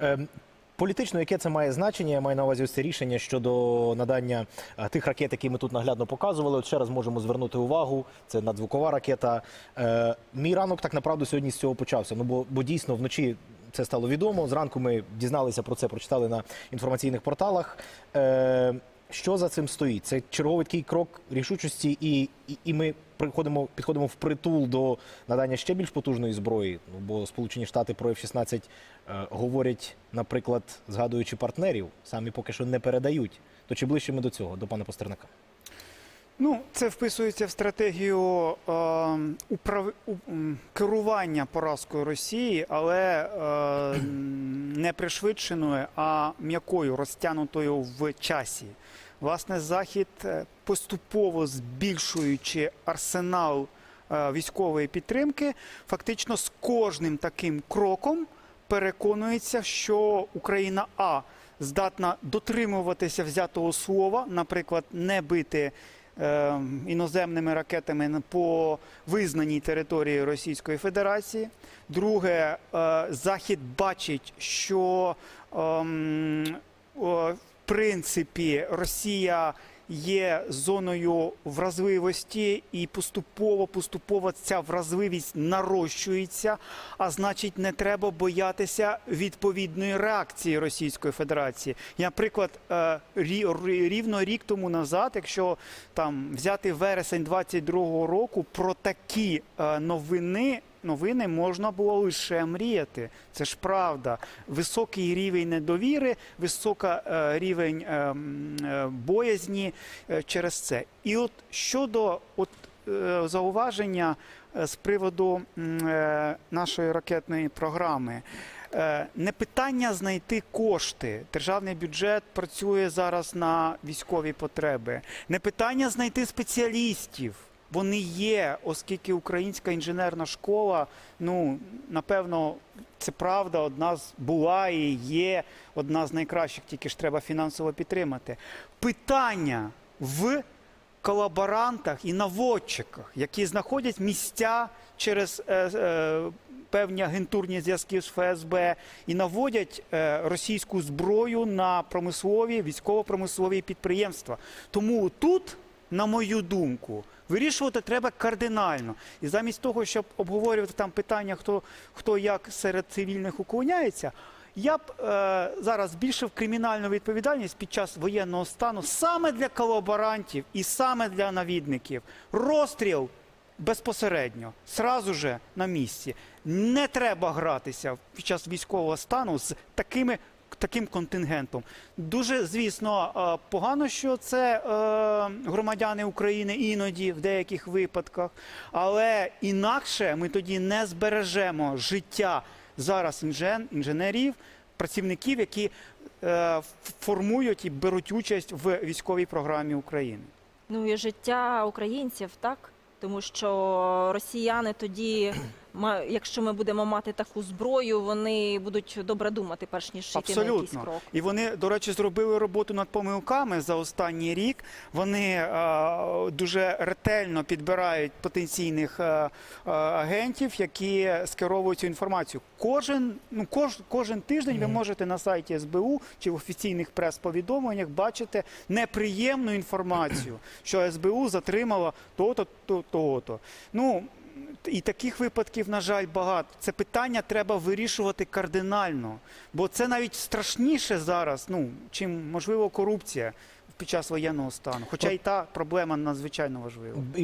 Ем, Політично, яке це має значення? Я маю на увазі ось це рішення щодо надання е, тих ракет, які ми тут наглядно показували. От ще раз можемо звернути увагу. Це надзвукова ракета. Е, мій ранок так направду сьогодні з цього почався. Ну бо, бо дійсно вночі це стало відомо. Зранку ми дізналися про це, прочитали на інформаційних порталах. Е, що за цим стоїть? Це черговий такий крок рішучості, і, і, і ми приходимо, підходимо в притул до надання ще більш потужної зброї. Ну бо Сполучені Штати про F-16 е, говорять, наприклад, згадуючи партнерів, самі поки що не передають. То чи ближче ми до цього, до пана Постернака? Ну, це вписується в стратегію е, управ... у- керування поразкою Росії, але е, не пришвидшеною, а м'якою, розтягнутою в часі. Власне, Захід, е, поступово збільшуючи арсенал е, військової підтримки, фактично з кожним таким кроком переконується, що Україна А здатна дотримуватися взятого слова, наприклад, не бити е, іноземними ракетами по визнаній території Російської Федерації. Друге, Захід бачить, що ем, принципі Росія є зоною вразливості, і поступово поступово ця вразливість нарощується. А значить, не треба боятися відповідної реакції Російської Федерації. Наприклад, е, рі- рі- рівно рік тому назад, якщо там взяти вересень 22-го року, про такі е, новини. Новини можна було лише мріяти. Це ж правда. Високий рівень недовіри, висока е, рівень е, е, боязні е, через це. І от щодо от, зауваження з приводу нашої ракетної програми. Не питання знайти кошти. Державний бюджет працює зараз на військові потреби. Не питання знайти спеціалістів. Вони є, оскільки українська інженерна школа, ну напевно, це правда, одна з була і є одна з найкращих, тільки ж треба фінансово підтримати. Питання в колаборантах і наводчиках, які знаходять місця через е, е, певні агентурні зв'язки з ФСБ і наводять е, російську зброю на промислові військово-промислові підприємства. Тому тут, на мою думку, вирішувати треба кардинально. І замість того, щоб обговорювати там питання, хто, хто як серед цивільних уклоняється. Я б е, зараз збільшив кримінальну відповідальність під час воєнного стану саме для колаборантів і саме для навідників. Розстріл безпосередньо, сразу же на місці. Не треба гратися під час військового стану з такими. Таким контингентом дуже звісно е, погано, що це е, громадяни України іноді в деяких випадках, але інакше ми тоді не збережемо життя зараз інжен, інженерів, працівників, які е, формують і беруть участь в військовій програмі України. Ну і життя українців, так? Тому що росіяни тоді, якщо ми будемо мати таку зброю, вони будуть добре думати, перш ніж йти на якийсь крок. І вони, до речі, зробили роботу над помилками за останній рік. Вони е, дуже ретельно підбирають потенційних е, е, агентів, які скеровують цю інформацію. Кожен, ну, кож, кожен тиждень ви можете на сайті СБУ чи в офіційних прес-повідомленнях бачити неприємну інформацію, що СБУ затримала то-то, то- того-то. Ну, і таких випадків, на жаль, багато. Це питання треба вирішувати кардинально, бо це навіть страшніше зараз, ну чим можливо корупція під час воєнного стану. Хоча і та проблема надзвичайно важлива.